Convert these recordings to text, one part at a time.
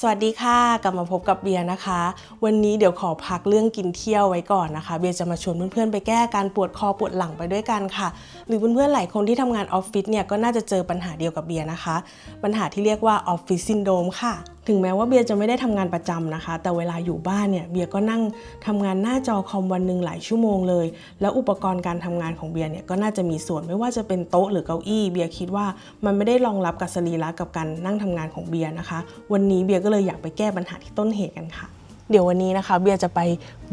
สวัสดีค่ะ กลับมาพบกับเบียร์นะคะ วันนี้เดี๋ยวขอพักเรื่องกินเที่ยวไว้ก่อนนะคะ เบียร์จะมาชวนเพื่อนๆไปแก้การปวดคอปวดหลังไปด้วยกันค่ะ หรือเพื่อนๆหลายคนที่ทำงานออฟฟิศเนี่ยก็น่าจะเจอปัญหาเดียวกับเบียร์นะคะ ปัญหาที่เรียกว่าออฟฟิศซินโดมค่ะ ถึงแม้ว่าเบียร์จะไม่ได้ทำงานประจำนะคะ แต่เวลาอยู่บ้านเนี่ยเบียร์ก็นั่งทำงานหน้าจอคอมวันหนึ่งหลายชั่วโมงเลย แล้วอุปกรณ์การทำงานของเบียร์เนี่ยก็น่าจะมีส่วนไม่ว่าจะเป็นโต๊ะหรือเก้าอี้เบียร์คิดว่ามันไม่ได้รองรับกับสรีระกับการนั่งทำงานของเบียร์นะคะ วันนี้เบียร์ก็เลยอยากไปแก้ปัญหาที่ต้นเหตุกันค่ะ เดี๋ยววันนี้นะคะเบียจะไป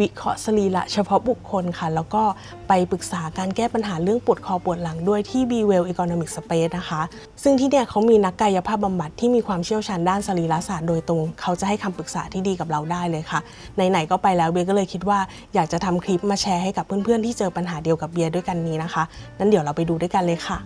วิเคราะห์สรีระเฉพาะบุคคลค่ะ แล้วก็ไปปรึกษาการแก้ปัญหาเรื่องปวดคอปวดหลังด้วยที่ b w e l l Economic Space นะคะ ซึ่งที่เนี่ยเขามีนักกายภาพบำบัดที่มีความเชี่ยวชาญด้านสรีระศาสตร์โดยตรง เขาจะให้คำปรึกษาที่ดีกับเราได้เลยค่ะไหนๆก็ไปแล้วเบียก็เลยคิดว่าอยากจะทำคลิปมาแชร์ให้กับเพื่อนๆที่เจอปัญหาเดียวกับเบียด้วยกันนี้นะคะนั้นเดี๋ยวเราไปดูด้วยกันเลยค่ะ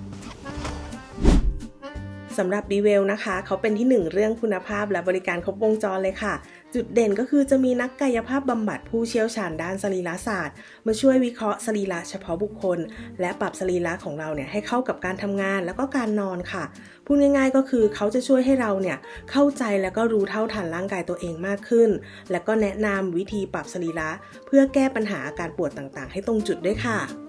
สำหรับ b w e l l นะคะ เขาเป็นที่หนึ่งเรื่องคุณภาพและบริการครบวงจรเลยค่ะ จุดเด่นก็คือจะมีนักกายภาพบำบัดผู้เชี่ยวชาญด้านสรีระศาสตร์ มาช่วยวิเคราะห์สรีระเฉพาะบุคคล และปรับสรีระของเราเนี่ยให้เข้ากับการทำงานแล้วก็การนอนค่ะ พูดง่ายๆก็คือเขาจะช่วยให้เราเนี่ยเข้าใจแล้วก็รู้เท่าทันร่างกายตัวเองมากขึ้น แล้วก็แนะนำวิธีปรับสรีระเพื่อแก้ปัญหาอาการปวดต่างๆ ให้ตรงจุดด้วยค่ะ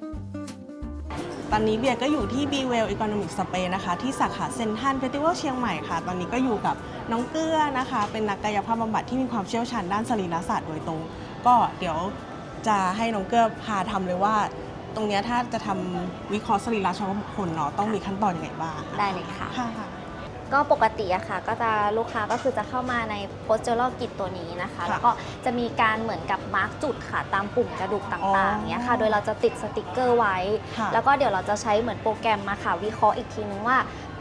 ตอนนี้เบียร์ก็อยู่ที่ b w e l l Economic Space นะคะ ที่สาขาเซ็นทรัลเฟสติวัลเชียงใหม่ค่ะ ตอนนี้ก็อยู่กับน้องเกื้อนะคะ เป็นนักกายภาพบำบัดที่มีความเชี่ยวชาญด้านสรีรศาสตร์โดยตรง ก็เดี๋ยวจะให้น้องเกื้อพาทำเลยว่า ตรงเนี้ยถ้าจะทำวิเคราะห์สรีระเฉพาะบุคคลเนาะต้องมีขั้นตอนยังไงบ้างได้เลยค่ะ ค่ะ ก็ปกติอะค่ะ ก็จะลูกค้าก็คือจะเข้ามาในโพสเจอร์กิจตัวนี้นะคะค่ะแล้วก็จะมีการเหมือนกับมาร์กจุดค่ะตามปุ่มกระดูกอ๋ต่างอๆเนี้ยค่ะ โดยเราจะติดสติกเกอร์ไว้ค่ะแล้วก็เดี๋ยวเราจะใช้เหมือนโปรแกรมมาค่ะ วิเคราะห์อีกทีนึงว่า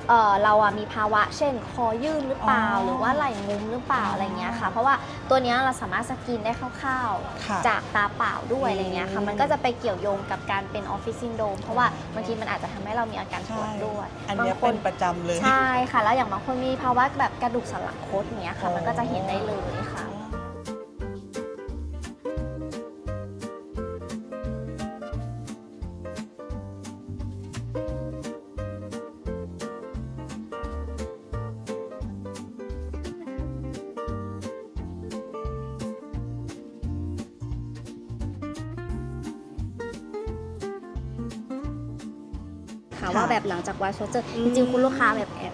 เอ่อเราอะมีภาวะเช่น คอยื่นหรือเปล่า อ๋อหรือว่าไหล่งุ้มหรือเปล่าอ๋อออะไรเงี้ยค่ะ เพราะว่าตัวเนี้ยเราสามารถสกรีนได้คร่าวค่ะๆจากตาเปล่าด้วยอะไรเงี้ยค่ะ อืม มันก็จะไปเกี่ยวโยงกับการเป็นออฟฟิศซินโดมเพราะว่าบางทีมันอาจจะทำให้เรามีอาการปวดด้วยอันเนี้ยบางคเป็นประจำเลย ใช่ค่ะ แล้วอย่างบางคนมีภาวะแบบกระดูกสันหลังคดอย่างเงี้ยค่ะอ๋อมันก็จะเห็นได้เลยค่ะ ค่ะค่ะ ว่าแบบหลังจากวายโชเจอร์อืจมริงๆคุณลูกค้าแบบแอบ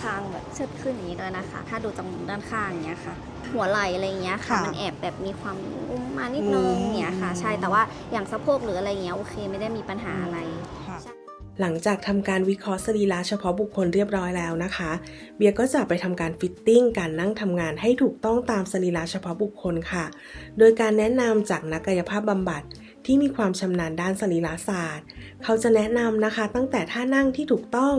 คางแบบเชิดขึ้นอย่างนี้ด้วยนะคะ ถ้าดูตรงด้านข้างอย่างเงี้ยค่ะ หัวไหล่อะไรอย่างเงี้ยค่ะ ค่ะมันแอบแบบมีความงุ้มมานิดนึงอืม อย่างเงี้ยค่ะ ใช่แต่ว่าอย่างสะโพกหรืออะไรอย่างเงี้ยโอเคไม่ได้มีปัญหาอะไร หลังจากทำการวิเคราะห์สรีระเฉพาะบุคคลเรียบร้อยแล้วนะคะ เบียร์ก็จะไปทำการฟิตติ้งการนั่งทำงานให้ถูกต้องตามสรีระเฉพาะบุคคลค่ะ โดยการแนะนำจากนักกายภาพบำบัด ที่มีความชำนาญด้านสรีระศาสตร์ เขาจะแนะนำนะคะตั้งแต่ท่านั่งที่ถูกต้อง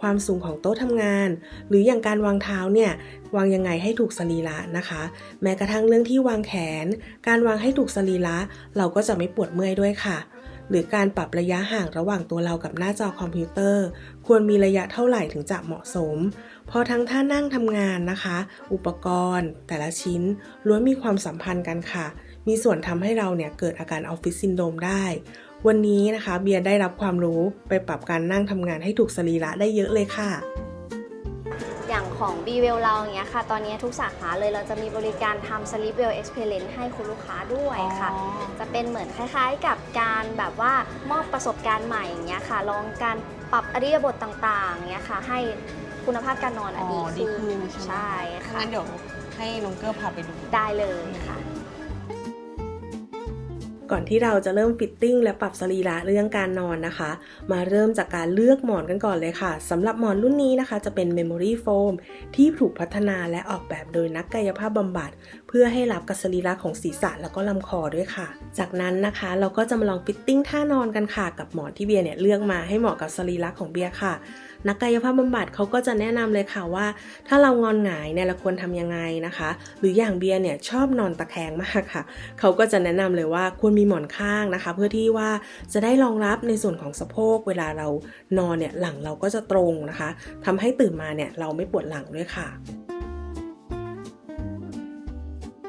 ความสูงของโต๊ะทำงาน หรืออย่างการวางเท้าเนี่ยวางยังไงให้ถูกสรีระนะคะ แม้กระทั่งเรื่องที่วางแขน การวางให้ถูกสรีระเราก็จะไม่ปวดเมื่อยด้วยค่ะ หรือการปรับระยะห่างระหว่างตัวเรากับหน้าจอคอมพิวเตอร์ ควรมีระยะเท่าไหร่ถึงจะเหมาะสม พราะทั้งท่านั่งทำงานนะคะ อุปกรณ์ แต่ละชิ้นล้วนมีความสัมพันธ์กันค่ะ มีส่วนทำให้เราเนี่ยเกิดอาการออฟฟิศซินโดรมได้ วันนี้นะคะเบียร์ได้รับความรู้ไปปรับการนั่งทำงานให้ถูกสรีระได้เยอะเลยค่ะอย่างของ b w e l l เราอย่างเงี้ยค่ะ ตอนนี้ทุกสาขาเลยเราจะมีบริการทำ Sleep Well Experience ให้คุณลูกค้าด้วยค่ะ จะเป็นเหมือนคล้ายๆกับการแบบว่ามอบประสบการณ์ใหม่อย่างเงี้ยค่ะ ลองการปรับอริยบทต่างๆเงี้ยค่ะ ให้ คุณภาพการนอนอะอ๋อดีดีขึ้นขึ้นใช่ไหม ใช่ค่ะงั้นเดี๋ยวให้น้องเกอร์พาไปดู ได้เลยค่ะ ก่อนที่เราจะเริ่มฟิตติ้งและปรับสรีระเรื่องการนอนนะคะ มาเริ่มจากการเลือกหมอนกันก่อนเลยค่ะสำหรับหมอนรุ่นนี้นะคะ จะเป็น Memory Foam ที่ถูกพัฒนาและออกแบบโดยนักกายภาพบำบัดเพื่อให้รับกับสรีระของศีรษะแล้วก็ลำคอด้วยค่ะ จากนั้นนะคะเราก็จะมาลองฟิตติ้งท่านอนกันค่ะ กับหมอนที่เบียร์เนี่ยเลือกมาให้เหมาะกับสรีระของเบียร์ค่ะนักกายภาพบำบัดเขาก็จะแนะนำเลยค่ะว่า ถ้าเรางอนหงายเนี่ยเราควรทำยังไงนะคะ หรืออย่างเบียร์เนี่ยชอบนอนตะแคงมากค่ะ เขาก็จะแนะนำเลยว่าควรมีหมอนข้างนะคะ เพื่อที่ว่าจะได้รองรับในส่วนของสะโพก เวลาเรานอนเนี่ยหลังเราก็จะตรงนะคะทำให้ตื่นมาเนี่ยเราไม่ปวดหลังด้วยค่ะ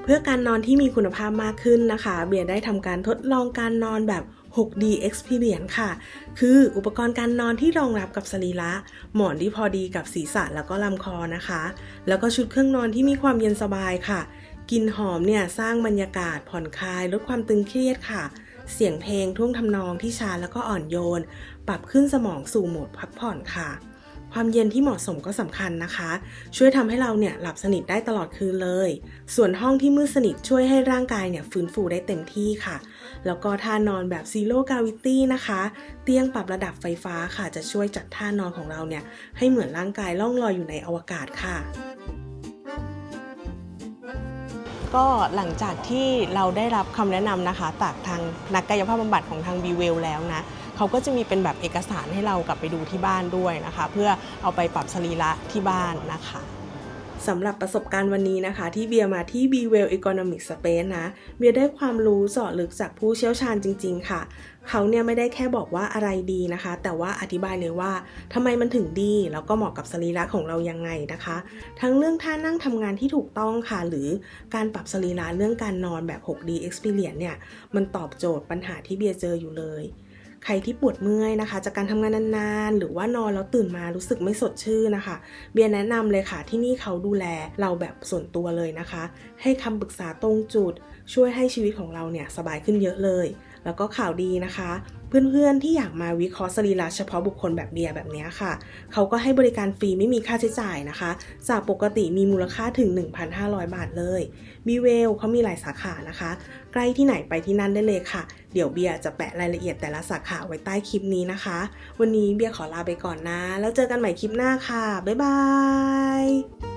เพื่อการนอนที่มีคุณภาพมากขึ้นนะคะ เบียร์ได้ทำการทดลองการนอนแบบ 6D Experience ค่ะ คืออุปกรณ์การนอนที่รองรับกับสรีระ หมอนที่พอดีกับศีรษะแล้วก็ลำคอนะคะ แล้วก็ชุดเครื่องนอนที่มีความเย็นสบายค่ะกลิ่นหอมเนี่ยสร้างบรรยากาศผ่อนคลาย ลดความตึงเครียดค่ะ เสียงเพลงท่วงทำนองที่ชาแล้วก็อ่อนโยน ปรับขึ้นสมองสู่โหมดพักผ่อนค่ะ ความเย็นที่เหมาะสมก็สำคัญนะคะ ช่วยทำให้เราเนี่ยหลับสนิทได้ตลอดคืนเลย ส่วนห้องที่มืดสนิทช่วยให้ร่างกายเนี่ยฟื้นฟูได้เต็มที่ค่ะ แล้วก็ท่านอนแบบ Zero Gravity นะคะ เตียงปรับระดับไฟฟ้าค่ะ จะช่วยจัดท่านอนของเราเนี่ยให้เหมือนร่างกายล่องลอยอยู่ในอวกาศค่ะก็หลังจากที่เราได้รับคำแนะนำนะคะจากทางนักกายภาพบำบัดของทาง b ีเวลแล้วนะ เขาก็จะมีเป็นแบบเอกสารให้เรากลับไปดูที่บ้านด้วยนะคะ เพื่อเอาไปปรับสรีระที่บ้านนะคะสำหรับประสบการณ์วันนี้นะคะ ที่เบียร์มาที่ b w e l l Economic Space นะเบียร์ได้ความรู้เจาะลึกจากผู้เชี่ยวชาญจริง ๆ ค่ะ เขาเนี่ยไม่ได้แค่บอกว่าอะไรดีนะคะ แต่ว่าอธิบายเลยว่าทำไมมันถึงดี แล้วก็เหมาะกับสรีระของเรายังไงนะคะ ทั้งเรื่องท่านั่งทำงานที่ถูกต้องค่ะ หรือการปรับสรีระเรื่องการนอนแบบ 6D Experience เนี่ยมันตอบโจทย์ปัญหาที่เบียร์เจออยู่เลย ใครที่ปวดเมื่อยนะคะ จากการทำงานนานๆ หรือว่านอนแล้วตื่นมารู้สึกไม่สดชื่นนะคะ เบียร์แนะนำเลยค่ะที่นี่เขาดูแลเราแบบส่วนตัวเลยนะคะ ให้คำปรึกษาตรงจุด ช่วยให้ชีวิตของเราเนี่ยสบายขึ้นเยอะเลย แล้วก็ข่าวดีนะคะ เพื่อนๆที่อยากมาวิเคราะห์สรีระเฉพาะบุคคลแบบเบียร์แบบนี้ค่ะ เขาก็ให้บริการฟรีไม่มีค่าใช้จ่ายนะคะ จากปกติมีมูลค่าถึง 1,500 บาทเลยบีเวลเขามีหลายสาขานะคะ ใกล้ที่ไหนไปที่นั่นได้เลยค่ะ เดี๋ยวเบียร์จะแปะรายละเอียดแต่ละสาขาไว้ใต้คลิปนี้นะคะ วันนี้เบียร์ขอลาไปก่อนนะ แล้วเจอกันใหม่คลิปหน้าค่ะบ๊ายบาย